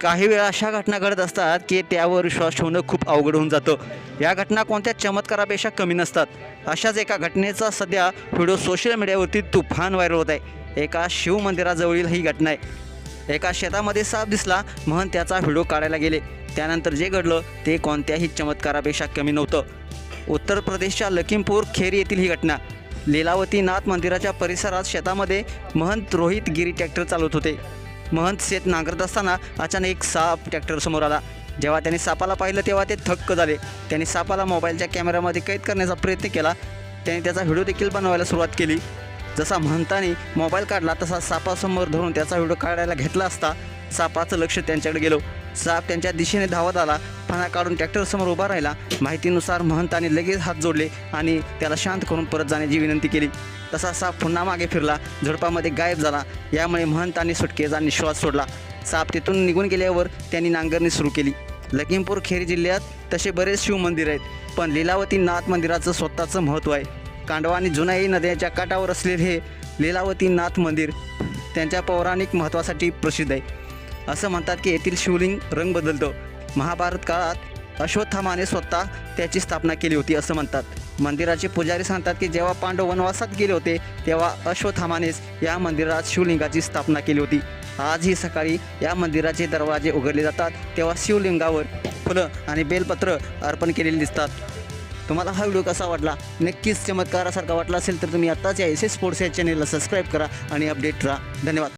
काही वेळा अशा घटना घडत असतात की त्यावर विश्वास ठेवणं खूप अवघड होऊन जातं. या घटना कोणत्या चमत्कारापेक्षा कमी नसतात. अशाच एका घटनेचा सध्या व्हिडिओ सोशल मीडियावरती तुफान व्हायरल होत आहे. एका शिवमंदिराजवळील ही घटना आहे. एका शेतामध्ये साप दिसला म्हणून त्याचा व्हिडिओ काढायला गेले. त्यानंतर जे घडलं ते कोणत्याही चमत्कारापेक्षा कमी नव्हतं. उत्तर प्रदेशच्या लखीमपूर खेर येथील ही घटना. लीलावती नाथ मंदिराच्या परिसरात शेतामध्ये महंत रोहित गिरी ट्रॅक्टर चालवत होते. महंत शेत नांगरत असताना अचानक एक साप ट्रॅक्टर समोर आला. जेव्हा त्यांनी सापाला पाहिलं तेव्हा ते थक्क झाले. त्यांनी सापाला मोबाईलच्या कॅमेऱ्यामध्ये कैद करण्याचा प्रयत्न केला. त्याने त्याचा व्हिडिओ देखील बनवायला सुरुवात केली. जसा महंताने मोबाईल काढला तसा सापासमोर धरून त्याचा व्हिडिओ काढायला घेतला असता सापाचं लक्ष त्यांच्याकडे गेलो. साप त्यांच्या दिशेने धावत आला. फणा काढून ट्रॅक्टरसमोर उभा राहिला. माहितीनुसार महंताने लगेच हात जोडले आणि त्याला शांत करून परत जाण्याची विनंती केली. तसा साप पुन्हा मागे फिरला. झुडपामध्ये गायब झाला. यामुळे महंताने सुटकेचा निश्वास सोडला. साप तिथून निघून गेल्यावर त्यांनी नांगरणी सुरू केली. लखीमपूर खेरी जिल्ह्यात तसे बरेच शिवमंदिर आहेत पण लीलावती नाथ मंदिराचं स्वतःचं महत्त्व आहे. कांडवा आणि जुनाई नद्याच्या काठावर असलेले हे लीलावती नाथ मंदिर त्यांच्या पौराणिक महत्त्वासाठी प्रसिद्ध आहे. असं म्हणतात की येथील शिवलिंग रंग बदलतो. महाभारत काळात अश्वत्थामाने स्वतः त्याची स्थापना केली होती असं म्हणतात. मंदिराचे पुजारी सांगतात की जेव्हा पांडव वनवासात गेले होते तेव्हा अश्वत्थामानेच या मंदिरात शिवलिंगाची स्थापना केली होती. आजही सकाळी या मंदिराचे दरवाजे उघडले जातात तेव्हा शिवलिंगावर फुलं आणि बेलपत्र अर्पण केलेली दिसतात. तुम्हाला हा व्हिडिओ कसा वाटला? नक्कीच चमत्कारासारखा वाटला असेल तर तुम्ही आत्ताच या एस एस स्पोर्ट्स या चॅनेलला सबस्क्राईब करा आणि अपडेट राहा. धन्यवाद.